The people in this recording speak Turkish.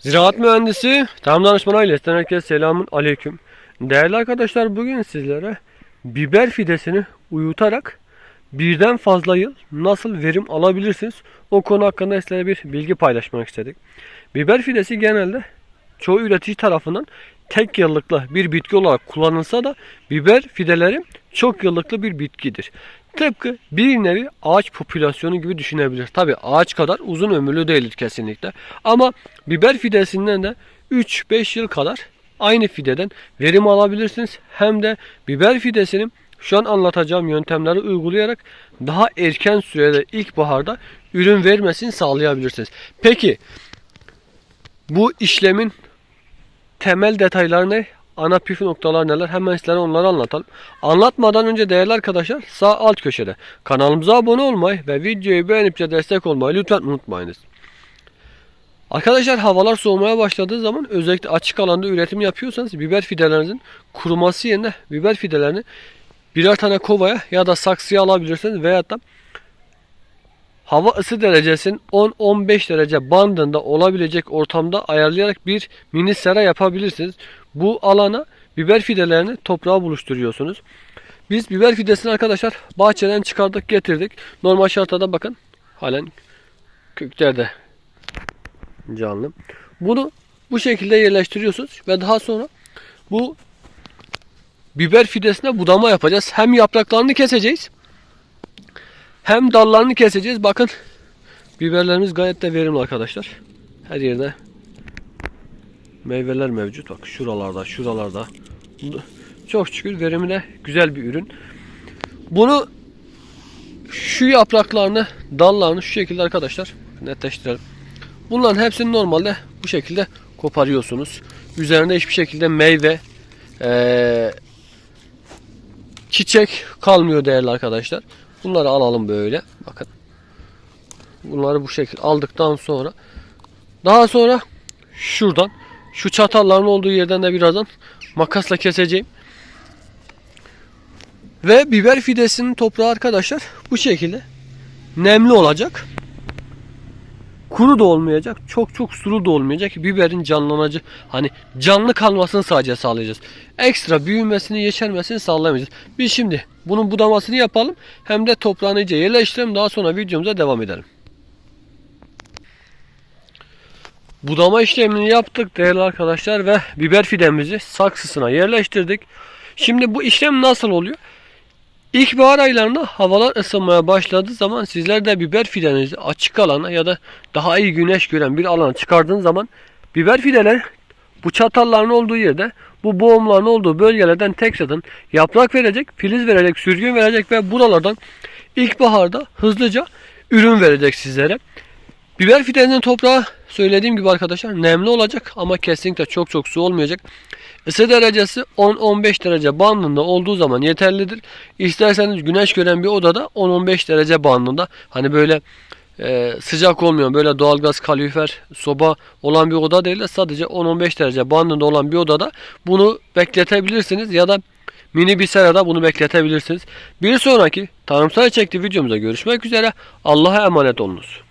Ziraat mühendisi, tam danışman ailesinden herkese selamun aleyküm. Değerli arkadaşlar bugün sizlere biber fidesini uyutarak birden fazla yıl nasıl verim alabilirsiniz? O konu hakkında sizlere bir bilgi paylaşmak istedik. Biber fidesi genelde çoğu üretici tarafından tek yıllıklı bir bitki olarak kullanılsa da biber fideleri çok yıllıklı bir bitkidir. Tıpkı bir nevi ağaç popülasyonu gibi düşünebilir. Tabi ağaç kadar uzun ömürlü değildir kesinlikle. Ama biber fidesinden de 3-5 yıl kadar aynı fideden verim alabilirsiniz. Hem de biber fidesinin şu an anlatacağım yöntemleri uygulayarak daha erken sürede ilkbaharda ürün vermesini sağlayabilirsiniz. Peki bu işlemin temel detayları ne? Ana püf noktalar neler? Hemen sizlere onları anlatalım. Anlatmadan önce değerli arkadaşlar sağ alt köşede kanalımıza abone olmayı ve videoyu beğenip de destek olmayı lütfen unutmayınız. Arkadaşlar havalar soğumaya başladığı zaman özellikle açık alanda üretim yapıyorsanız biber fidelerinizin kuruması yerine biber fidelerini birer tane kovaya ya da saksıya alabilirsiniz veya da hava ısı derecesinin 10-15 derece bandında olabilecek ortamda ayarlayarak bir mini sera yapabilirsiniz. Bu alana biber fidelerini toprağa buluşturuyorsunuz. Biz biber fidesini arkadaşlar bahçeden çıkardık getirdik. Normal şartlarda bakın halen köklerde canlı. Bunu bu şekilde yerleştiriyorsunuz ve daha sonra bu biber fidesine budama yapacağız. Hem yapraklarını keseceğiz hem dallarını keseceğiz. Bakın biberlerimiz gayet de verimli arkadaşlar. Her yerde meyveler mevcut. Bak şuralarda, şuralarda. Çok şükür verimi de güzel bir ürün. Bunu şu yapraklarını, dallarını şu şekilde arkadaşlar netleştirelim. Bunların hepsini normalde bu şekilde koparıyorsunuz. Üzerinde hiçbir şekilde meyve, ee, çiçek kalmıyor değerli arkadaşlar. Bunları alalım böyle. Bakın. Bunları bu şekilde aldıktan sonra daha sonra şuradan şu çatalların olduğu yerden de birazdan makasla keseceğim. Ve biber fidesinin toprağı arkadaşlar bu şekilde nemli olacak. Kuru da olmayacak. Çok çok sulu da olmayacak. Biberin canlanıcı hani canlı kalmasını sadece sağlayacağız. Ekstra büyümesini, yeşermesini sağlamayacağız. Biz şimdi bunun budamasını yapalım. Hem de toprağını iyice yerleştirelim. Daha sonra videomuza devam edelim. Budama işlemini yaptık değerli arkadaşlar ve biber fidemizi saksısına yerleştirdik. Şimdi bu işlem nasıl oluyor? İlkbahar aylarında havalar ısınmaya başladığı zaman sizler de biber fidenizi açık alana ya da daha iyi güneş gören bir alana çıkardığınız zaman biber fideler bu çatalların olduğu yerde bu boğumların olduğu bölgelerden tekrardan yaprak verecek, filiz verecek, sürgün verecek ve buralardan ilkbaharda hızlıca ürün verecek sizlere. Biber fidenin toprağı söylediğim gibi arkadaşlar nemli olacak ama kesinlikle çok çok su olmayacak. Isı derecesi 10-15 derece bandında olduğu zaman yeterlidir. İsterseniz güneş gören bir odada 10-15 derece bandında hani böyle e, sıcak olmayan böyle doğalgaz kalorifer soba olan bir oda değil de sadece 10-15 derece bandında olan bir odada bunu bekletebilirsiniz ya da mini bir serada bunu bekletebilirsiniz. Bir sonraki tarımsal çekti videomuzda görüşmek üzere. Allah'a emanet olunuz.